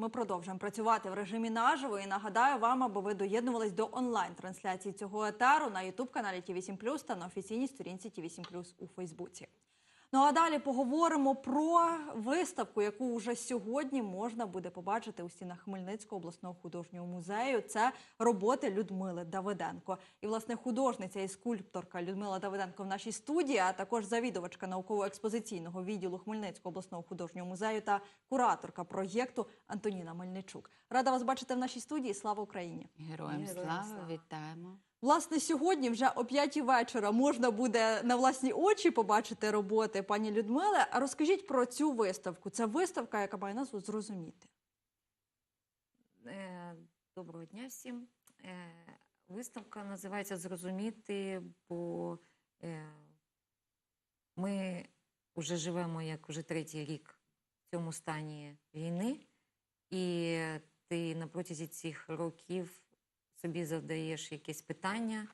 Ми продовжуємо працювати в режимі наживо і нагадаю вам, аби ви доєднувались до онлайн-трансляції цього етеру на youtube каналі Ті8+, та на офіційній сторінці Ті8+, у Фейсбуці. Ну а далі поговоримо про виставку, яку вже сьогодні можна буде побачити у стінах Хмельницького обласного художнього музею. Це роботи Людмили Давиденко. І власне художниця і скульпторка Людмила Давиденко в нашій студії, а також завідувачка науково-експозиційного відділу Хмельницького обласного художнього музею та кураторка проєкту Антоніна Мельничук. Рада вас бачити в нашій студії. Слава Україні! Героям Героям слава, слава. вітаємо. Власне, сьогодні вже о п'ятій вечора можна буде на власні очі побачити роботи пані Людмили. А розкажіть про цю виставку. Це виставка, яка має назву зрозуміти. Е, Доброго дня всім. Е, Виставка називається Зрозуміти, бо е, ми вже живемо як вже третій рік в цьому стані війни, і ти на протязі цих років собі задаєш якесь питання.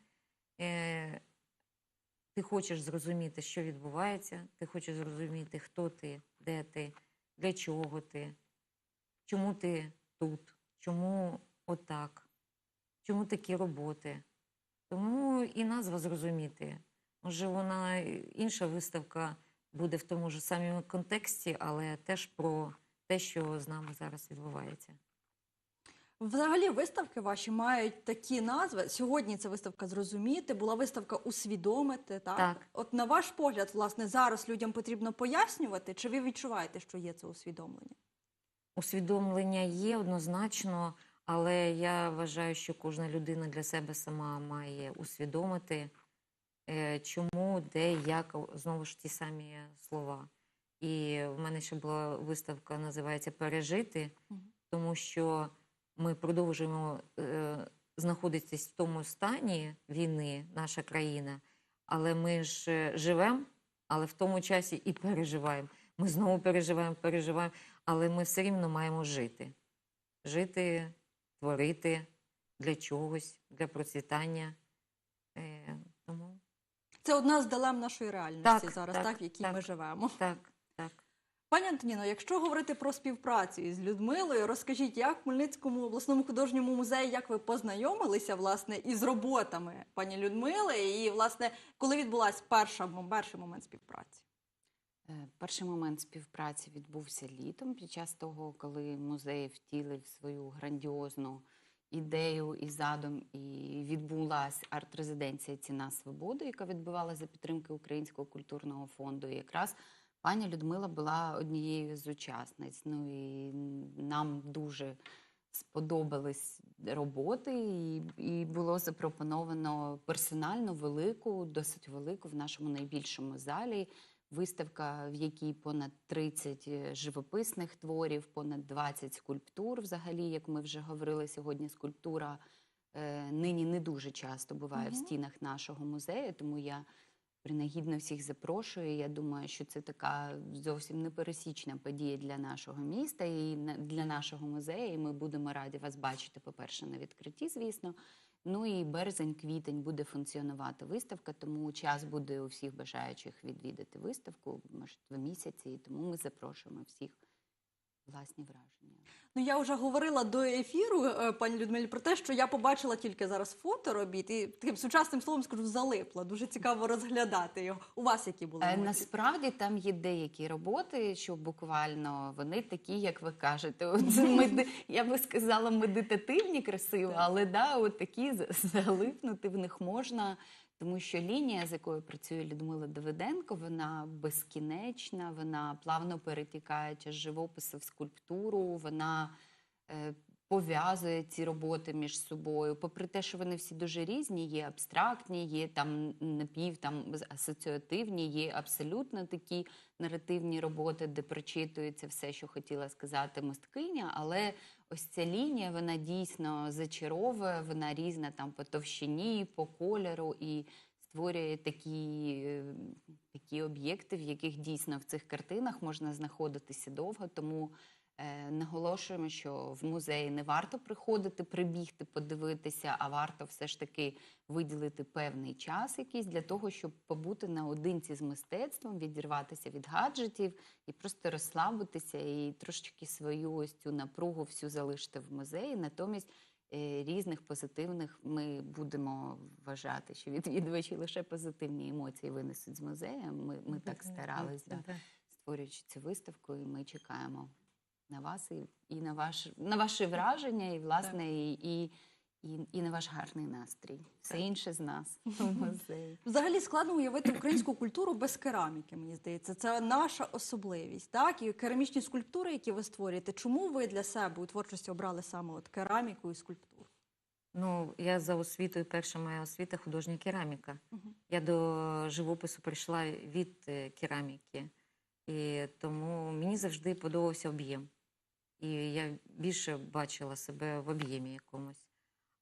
Е, Ти хочеш зрозуміти, що відбувається, ти хочеш зрозуміти, хто ти, де ти, для чого ти, чому ти тут, чому отак, чому такі роботи. Тому і назва зрозуміти. Може, вона інша виставка буде в тому ж самому контексті, але теж про те, що з нами зараз відбувається. Взагалі, виставки ваші мають такі назви. Сьогодні це виставка зрозуміти, була виставка усвідомити. Так? Так. От на ваш погляд, власне, зараз людям потрібно пояснювати, чи ви відчуваєте, що є це усвідомлення? Усвідомлення є однозначно, але я вважаю, що кожна людина для себе сама має усвідомити, е, чому, де, як, знову ж ті самі слова. І в мене ще була виставка, називається Пережити, тому що ми продовжуємо е, знаходитись в тому стані війни, наша країна, але ми ж е, живемо, але в тому часі і переживаємо. Ми знову переживаємо, переживаємо, але ми все рівно маємо жити. Жити, творити для чогось, для процвітання. Е, тому Це одна з дилем нашої реальності Так, зараз, так, так, в якій так. ми живемо. так, так. Пані Антоніно, якщо говорити про співпрацю із Людмилою, розкажіть, як в Хмельницькому обласному художньому музеї, як ви познайомилися власне із роботами пані Людмили, і власне коли відбулася перша перший момент співпраці? Е, Перший момент співпраці відбувся літом, під час того, коли музей втілив свою грандіозну ідею і задум, і відбулася арт-резиденція Ціна свободи, яка відбувалася за підтримки Українського культурного фонду. І якраз пані Людмила була однією з учасниць. Ну і нам дуже сподобались роботи, і, і було запропоновано персонально велику, досить велику в нашому найбільшому залі. Виставка, в якій понад 30 живописних творів, понад 20 скульптур. Взагалі, як ми вже говорили сьогодні, скульптура е, нині не дуже часто буває в стінах нашого музею, тому я принагідно всіх запрошую. Я думаю, що це така зовсім непересічна подія для нашого міста і для нашого музею. І ми будемо раді вас бачити, по-перше, на відкритті, звісно. Ну і березень-квітень буде функціонувати виставка, тому час буде у всіх бажаючих відвідати виставку, може, два місяці. Тому ми запрошуємо всіх власні враження. Ну я вже говорила до ефіру, е, пані Людмилі, про те, що я побачила тільки зараз фото робіт, і таким сучасним словом скажу, залипла. Дуже цікаво розглядати його. У вас які були Е, емоції? Насправді там є деякі роботи, що буквально вони такі, як ви кажете. От, меди- я би сказала, медитативні красиво, але да, от такі за- залипнути в них можна. Тому що лінія, з якою працює Людмила Давиденко, вона безкінечна, вона плавно перетікає з живопису в скульптуру, вона е, пов'язує ці роботи між собою. Попри те, що вони всі дуже різні, є абстрактні, є там напів там асоціативні, є абсолютно такі наративні роботи, де прочитується все, що хотіла сказати мисткиня. Але ось ця лінія, вона дійсно зачаровує, вона різна там по товщині, по кольору і створює такі, е, такі об'єкти, в яких дійсно в цих картинах можна знаходитися довго. Тому Е, Наголошуємо, що в музеї не варто приходити, прибігти, подивитися, а варто все ж таки виділити певний час якийсь для того, щоб побути наодинці з мистецтвом, відірватися від гаджетів і просто розслабитися і трошечки свою ось цю напругу всю залишити в музеї. Натомість різних позитивних ми будемо вважати, що відвідувачі лише позитивні емоції винесуть з музею. Ми, ми так старались, да, Да. створюючи цю виставку, і ми чекаємо на вас і, і на, ваш, на ваші враження, і власне, і, і, і, і на ваш гарний настрій. Все інше з нас. Взагалі складно уявити українську культуру без кераміки, мені здається. Це наша особливість. Так, і керамічні скульптури, які ви створюєте. Чому ви для себе у творчості обрали саме от кераміку і скульптуру? Ну, я за освітою, перша моя освіта художня кераміка. Мгм. Я до живопису прийшла від е, кераміки, і тому мені завжди подобався об'єм. І я більше бачила себе в об'ємі якомусь.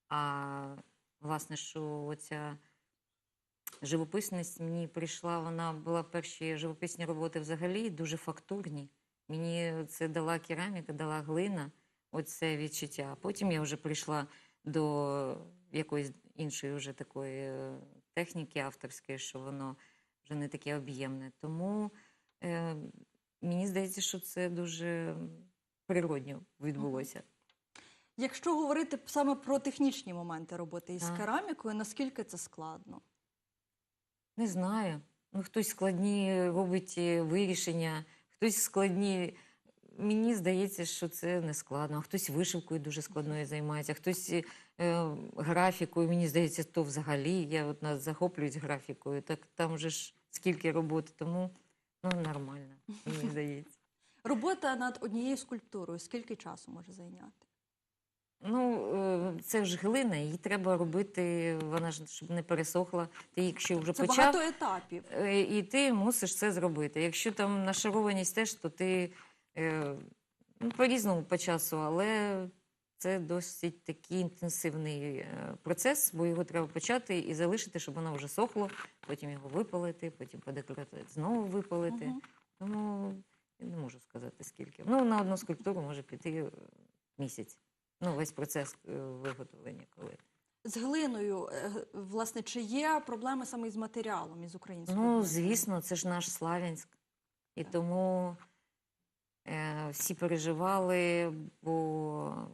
А власне, що оця живописність мені прийшла, вона була перші живописні роботи взагалі дуже фактурні. Мені це дала кераміка, дала глина, оце відчуття. А потім я вже прийшла до якоїсь іншої вже такої е, техніки авторської, що воно вже не таке об'ємне. Тому е, мені здається, що це дуже природньо відбулося. Якщо говорити саме про технічні моменти роботи із Так. керамікою, наскільки це складно? Не знаю. Ну, хтось складні робить вирішення, хтось складні. Мені здається, що це не складно. А хтось вишивкою дуже складною займається, хтось е, графікою. Мені здається, то взагалі. Я от нас захоплююсь графікою. Так там же ж скільки роботи, тому ну нормально, мені здається. Робота над однією скульптурою скільки часу може зайняти? Ну, е, це ж глина, її треба робити, вона ж щоб не пересохла. Ти якщо вже Це почав, багато етапів. Е, І ти мусиш це зробити. Якщо там нашарованість теж, то ти е, ну, по-різному по часу, але це досить такий інтенсивний процес, бо його треба почати і залишити, щоб воно вже сохло, потім його випалити, потім подекорувати, знову випалити. Мгм. Тому я не можу сказати скільки. Ну, на одну скульптуру може піти місяць. Ну, весь процес е, виготовлення коли. З глиною, е, власне, чи є проблеми саме із матеріалом, із українською? Ну, звісно, це ж наш Славянськ. І Так. тому е, всі переживали, бо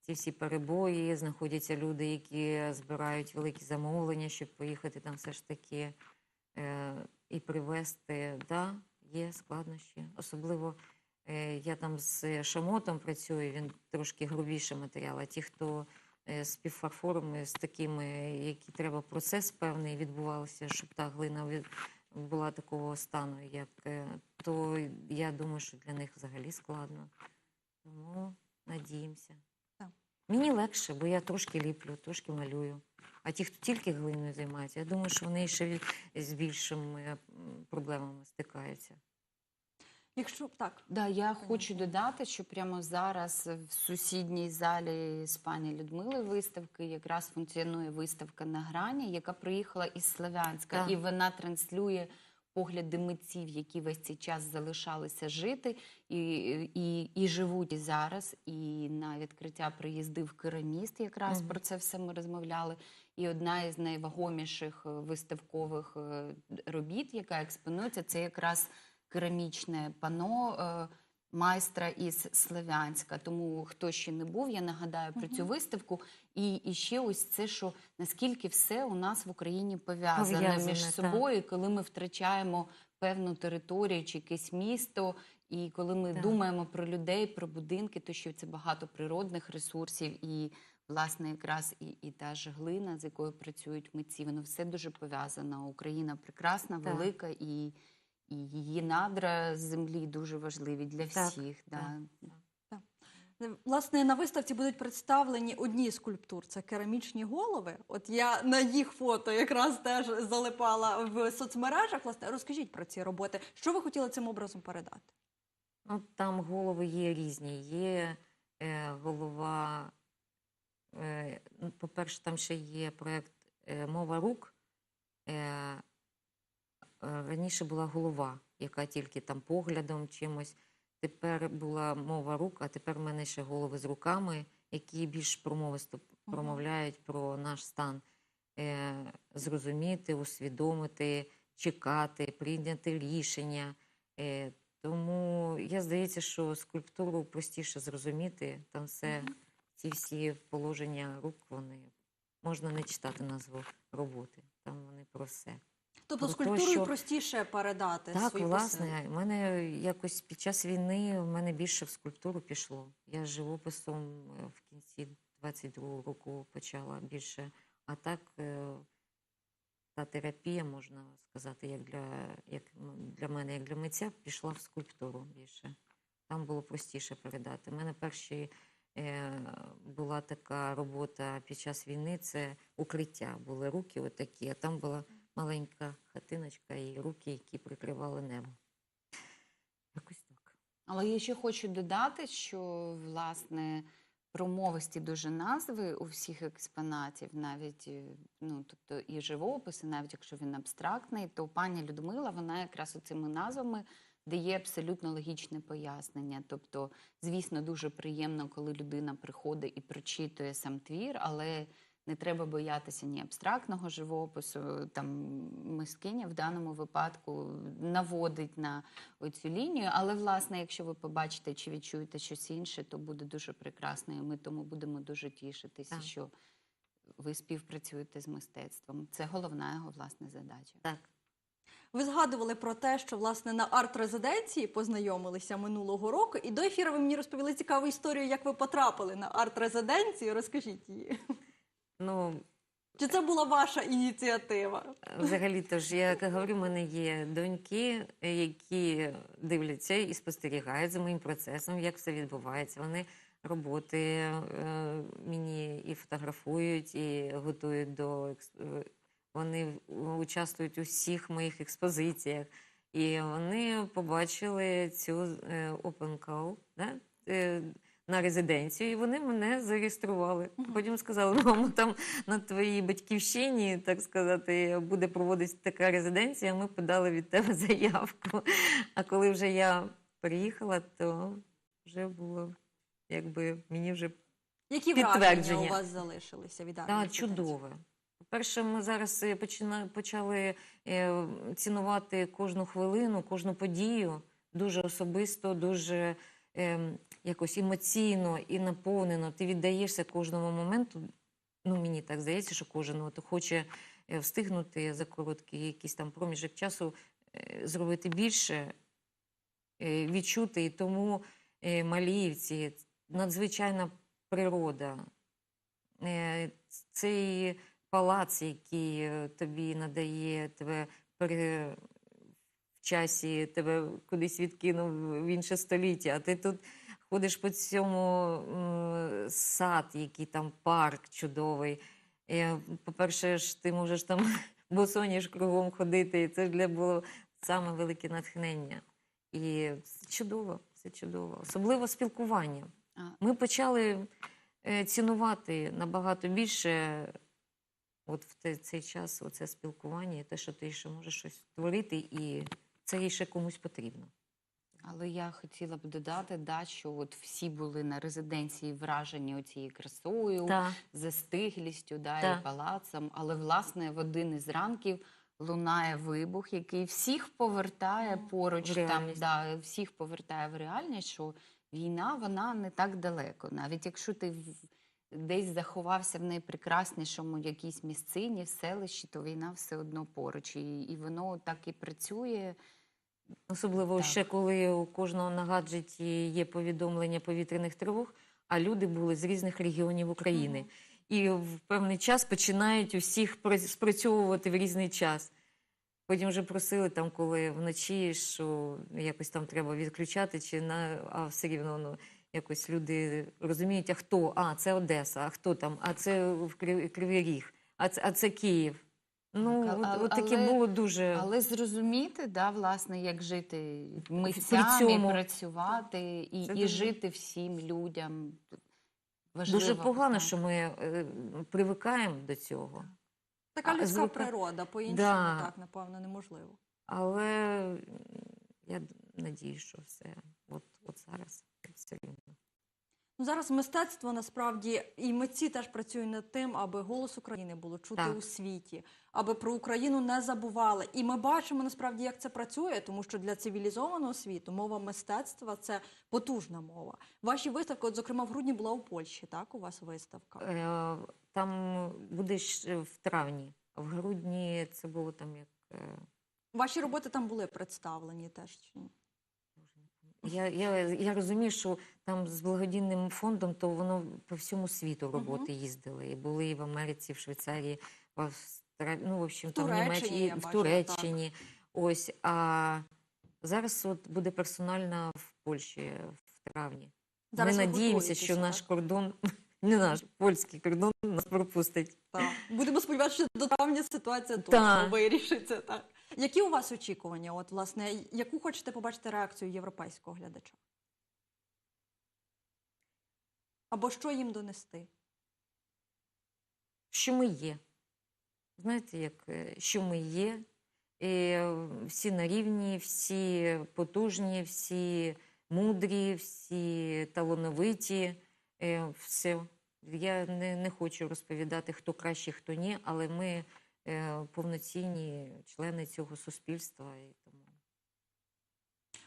ці всі перебої, знаходяться люди, які збирають великі замовлення, щоб поїхати там все ж таки е, і привезти. Да, є складнощі. Особливо я там з шамотом працюю, він трошки грубіший матеріал, а ті, хто е, з півфарфорами, з такими, які треба процес певний відбувався, щоб та глина була такого стану, як е, то я думаю, що для них взагалі складно. Тому надіємося. Так. Мені легше, бо я трошки ліплю, трошки малюю. А ті, хто тільки глиною займається, я думаю, що вони ще з більшими проблемами стикаються. Якщо так, Да, я хочу додати, що прямо зараз в сусідній залі з пані Людмили виставки якраз функціонує виставка на грані, яка приїхала із Слов'янська, Так. і вона транслює погляди митців, які весь цей час залишалися жити і, і, і живуть і зараз. І на відкриття приїздив кераміст. Якраз Мгм. про це все ми розмовляли. І одна із найвагоміших е, виставкових е, робіт, яка експонується, це якраз керамічне пано е, майстра із Слов'янська. Тому хто ще не був, я нагадаю про цю виставку. І, і ще ось це, що наскільки все у нас в Україні пов'язане між собою, коли ми втрачаємо певну територію чи якесь місто. І коли ми Так. думаємо про людей, про будинки, то що це багато природних ресурсів, і власне якраз і, і та ж глина, з якою працюють митці, воно все дуже пов'язано. Україна прекрасна, Так. велика, і, і її надра з землі дуже важливі для Так, всіх. так. Да. Е, власне на виставці будуть представлені одні з скульптур це керамічні голови. От я на їх фото якраз теж залипала в соцмережах. Власне, розкажіть про ці роботи. Що ви хотіли цим образом передати? Ну, там голови є різні. Є е, голова. Е, ну, по-перше, там ще є проєкт е, Мова рук. Е, раніше була голова, яка тільки там поглядом чимось. тепер була мова рук, а тепер в мене ще голови з руками, які більш промовисто промовляють про наш стан. Е, зрозуміти, усвідомити, чекати, прийняти рішення. Е, тому я здається, що скульптуру простіше зрозуміти. Там все, ці всі положення рук, вони можна не читати назву роботи. Там вони про все. Тобто Про те, що- простіше передати Так, свої власне, посили. в мене якось під час війни в мене більше в скульптуру пішло. Я живописом е, в кінці 22-го року почала більше. А так е, та терапія, можна сказати, як для, як для мене, як для митця, пішла в скульптуру більше. Там було простіше передати. У мене перші е, була така робота під час війни, це укриття. Були руки отакі, а там була маленька хатиночка і руки, які прикривали небо. Якось так. Але я ще хочу додати, що власне промовисті дуже назви у всіх експонатів, навіть е, ну тобто і живописи, навіть якщо він абстрактний, то пані Людмила вона якраз оцими назвами дає абсолютно логічне пояснення. Тобто, звісно, дуже приємно, коли людина приходить і прочитує сам твір, але не треба боятися ні абстрактного живопису. Там мискиня в даному випадку наводить на оцю лінію. Але, власне, якщо ви побачите чи відчуєте щось інше, то буде дуже прекрасно. І ми тому будемо дуже тішитися, Так. що ви співпрацюєте з мистецтвом. Це головна його власне задача. Так. Ви згадували про те, що власне на арт-резиденції познайомилися минулого року, і до ефіру ви мені розповіли цікаву історію, як ви потрапили на арт-резиденцію. Розкажіть її. Ну, Чи це була ваша ініціатива? взагалі, то ж, я як говорю, в мене є доньки, які дивляться і спостерігають за моїм процесом, як все відбувається. Вони роботи е, мені і фотографують, і готують до екс- е, вони участвують у всіх моїх експозиціях. І вони побачили цю е, open call да? е, на резиденцію, і вони мене зареєстрували. Потім сказали, мамо, там на твоїй батьківщині, так сказати, буде проводитися така резиденція. Ми подали від тебе заявку. А коли вже я приїхала, то вже було якби мені вже Які враження у вас залишилися від так, арт-резиденції? чудове. По-перше, ми зараз е, почина- почали е, цінувати кожну хвилину, кожну подію дуже особисто, дуже е, якось емоційно і наповнено. Ти віддаєшся кожному моменту. Ну, мені так здається, що кожен от хоче е, встигнути за короткий якийсь там проміжок часу е, зробити більше, е, відчути. І тому Маліївці надзвичайна природа. Цей палац, який тобі надає тебе в часі, тебе кудись відкинув в інше століття, а ти тут ходиш по цьому сад, який там парк чудовий. По-перше, ж ти можеш там босоніж кругом ходити, і це для було саме велике натхнення. І це чудово, це чудово. Особливо спілкування. Ми почали е, цінувати набагато більше от в цей час оце спілкування, і те, що ти ще можеш щось створити, і це ще комусь потрібно. Але я хотіла б додати, да, що от всі були на резиденції вражені оцією красою, Так. застиглістю, да, Так. і палацом. Але власне в один із ранків лунає вибух, який всіх повертає поруч В там, да, всіх повертає в реальність, що війна вона не так далеко. Навіть якщо ти десь заховався в найпрекраснішому якійсь місцині, в селищі, то війна все одно поруч. І, і воно так і працює. Особливо Так. ще коли у кожного на гаджеті є повідомлення повітряних тривог, а люди були з різних регіонів України. І в певний час починають усіх спрацьовувати в різний час. Потім вже просили там, коли вночі, що якось там треба відключати, чи на а все рівно ну, якось люди розуміють, а хто? А, це Одеса, а хто там? А це Кривий Ріг, а це, а це Київ. Ну, Так, от, а- от таке але- було дуже. Але зрозуміти, да, власне, як жити митцями, цьому. працювати і, Це і дуже- жити всім людям. Важливо, Дуже погано, так. що ми е, привикаємо до цього. Така А, людська звука- природа, по-іншому Да. так, напевно, неможливо. Але м, я д- надію, що все от, от зараз все рівно. Ну, зараз мистецтво насправді і митці теж працюють над тим, аби голос України було чути Так. у світі, аби про Україну не забували. І ми бачимо насправді, як це працює, тому що для цивілізованого світу мова мистецтва це потужна мова. Ваші виставки, от зокрема, в грудні була у Польщі. Так, у вас виставка. Е, Там буде ж в травні, а в грудні це було там як. е, Ваші роботи там були представлені теж. чи ні? Я, я, я розумію, що там з благодійним фондом, то воно по всьому світу роботи їздили. І були і в Америці, в Швейцарії, в Австралії, ну, в общем, В там Туреччині Німеччині, в Туреччині. Ось. А зараз от буде персональна в Польщі в травні. Зараз Ми надіємося, що наш кордон, не наш польський кордон, нас пропустить. Так. Будемо сподіватися, що до травня ситуація точно вирішиться. Так. Які у вас очікування? От, власне, яку хочете побачити реакцію європейського глядача? Або що їм донести? що ми є. Знаєте, як е, що ми є, і всі на рівні, всі потужні, всі мудрі, всі талановиті. е, Все. Я не, не хочу розповідати, хто краще, хто ні, але ми повноцінні члени цього суспільства. І тому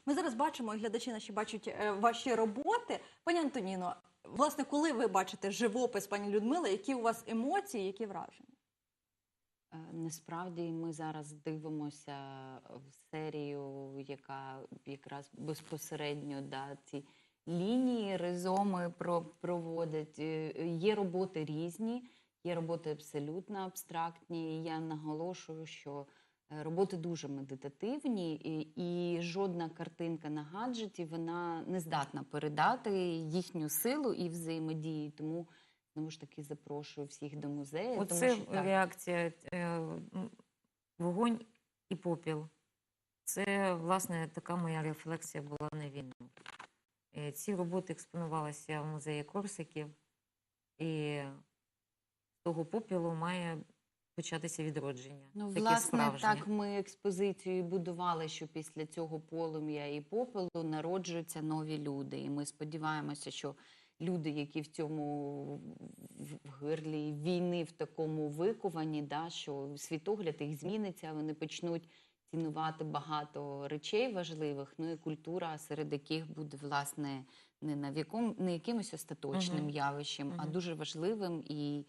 Ми зараз бачимо, і глядачі наші бачать е, ваші роботи. Пані Антоніно, власне, коли ви бачите живопис пані Людмили, які у вас емоції, які враження? Е, Насправді ми зараз дивимося в серію, яка якраз безпосередньо да, ці лінії, ризоми проводить. Е, Є роботи різні, є роботи абсолютно абстрактні. І я наголошую, що е, роботи дуже медитативні, і, і жодна картинка на гаджеті вона не здатна передати їхню силу і взаємодії. Тому знову ж таки запрошую всіх до музею. Оце тому що, так, реакція е, вогонь і попіл. Це, власне, така моя рефлексія була на війну. Е, Ці роботи експонувалися в музеї Корсиків, і того попілу має початися відродження. Ну, таке власне, справжнє. так ми експозицію і будували, що після цього полум'я і попелу народжуються нові люди. І ми сподіваємося, що люди, які в цьому в- гирлі війни в такому виковані, да, що світогляд їх зміниться, вони почнуть цінувати багато речей важливих, ну і культура, серед яких буде власне не на віком, не якимось остаточним Мгм. явищем, а дуже важливим і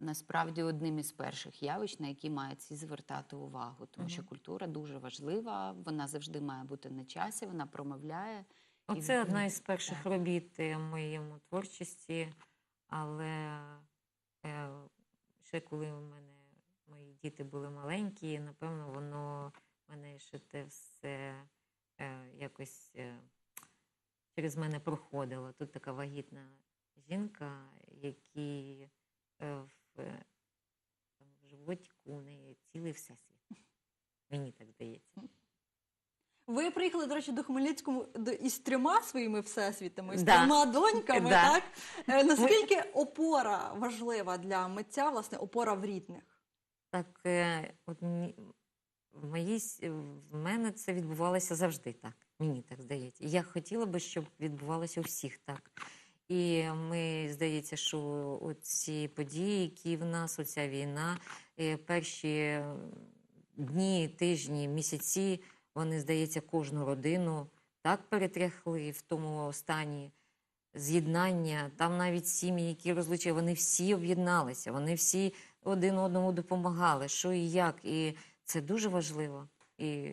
насправді одним із перших явищ, на які мають всі звертати увагу, тому що культура дуже важлива, вона завжди має бути на часі, вона промовляє. І Оце в- одна із перших так. робіт в моєму творчості, але е, ще коли у мене мої діти були маленькі, напевно, воно мене ще те все е, якось е, через мене проходило. Тут така вагітна жінка, якій е, в, е, в животику у неї цілий всесвіт. Мені так здається. Ви приїхали, до речі, до Хмельницького із трьома своїми всесвітами, з Да. трьома доньками. Да. Так? Е, Наскільки опора важлива для митця, власне, опора в рідних? Так, е, от в моїй в мене це відбувалося завжди так. Мені так здається. Я хотіла би, щоб відбувалося у всіх так. І ми здається, що ці події, які в нас, оця війна, е, перші е, дні, тижні, місяці, вони, здається, кожну родину так перетряхли в тому стані з'єднання. Там навіть сім'ї, які розлучили, вони всі об'єдналися, вони всі один одному допомагали, що і як. І це дуже важливо. І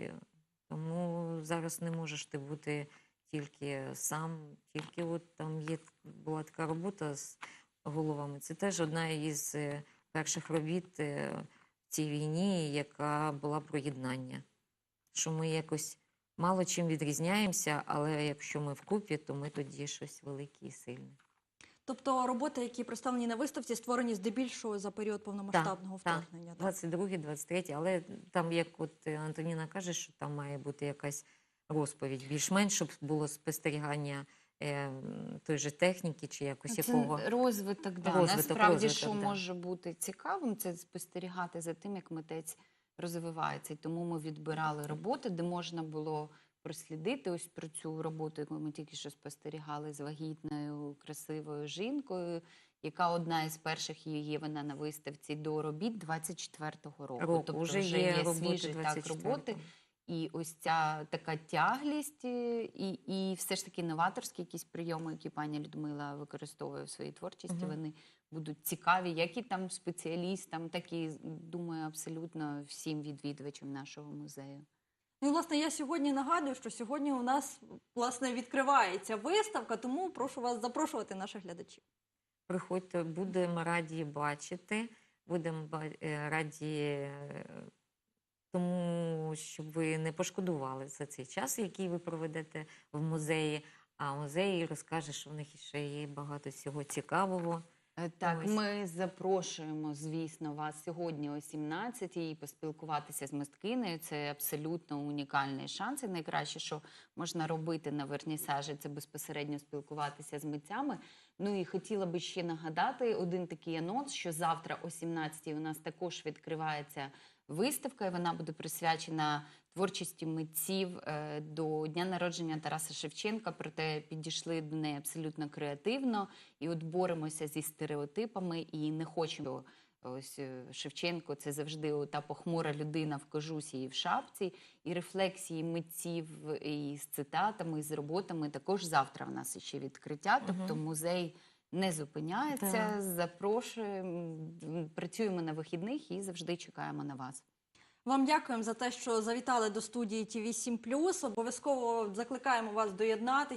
тому зараз не можеш ти бути тільки сам, тільки от там є була така робота з головами. Це теж одна із е, перших робіт е, в цій війні, яка була про єднання. Що ми якось мало чим відрізняємося, але якщо ми вкупі, то ми тоді щось велике і сильне. Тобто роботи, які представлені на виставці, створені здебільшого за період повномасштабного так. вторгнення. Так, 22, 23, але там, як от Антоніна каже, що там має бути якась розповідь більш-менш, щоб було спостерігання е, той же техніки чи якось Це якого. розвиток, да. Розвиток, насправді, розвиток, що да. може бути цікавим, це спостерігати за тим, як митець розвивається. І тому ми відбирали роботи, де можна було прослідити ось про цю роботу, яку ми тільки що спостерігали з вагітною красивою жінкою, яка одна із перших її вона на виставці до робіт 24-го року. Року. Тобто Вже вже, є є, роботи свіжі так роботи. І ось ця така тяглість, е, і, і все ж таки новаторські якісь прийоми, які пані Людмила використовує в своїй творчості, Мгм. вони будуть цікаві, як і там спеціалістам, так і думаю, абсолютно всім відвідувачам нашого музею. Ну, власне, я сьогодні нагадую, що сьогодні у нас власне відкривається виставка, тому прошу вас запрошувати наших глядачів. Приходьте, будемо раді бачити, будемо е, раді е, тому, щоб ви не пошкодували за цей час, який ви проведете в музеї. А музей розкаже, що в них ще є багато всього цікавого. Е, Так, Ось. ми запрошуємо, звісно, вас сьогодні о 17-й і поспілкуватися з мисткинею. Це абсолютно унікальний шанс. І найкраще, що можна робити на вернісажі, це безпосередньо спілкуватися з митцями. Ну і хотіла би ще нагадати один такий анонс, що завтра о 17-й у нас також відкривається виставка, і вона буде присвячена творчості митців е, до дня народження Тараса Шевченка. Проте підійшли до неї абсолютно креативно і от боремося зі стереотипами і не хочемо. Ось е, Шевченко це завжди та похмура людина в кожусі і в шапці, і рефлексії митців і з цитатами, і з роботами. Також завтра в нас ще відкриття. Тобто музей не зупиняється. Запрошуємо, працюємо на вихідних і завжди чекаємо на вас. Вам дякуємо за те, що завітали до студії ТІВІ 7+. Обов'язково закликаємо вас доєднатися.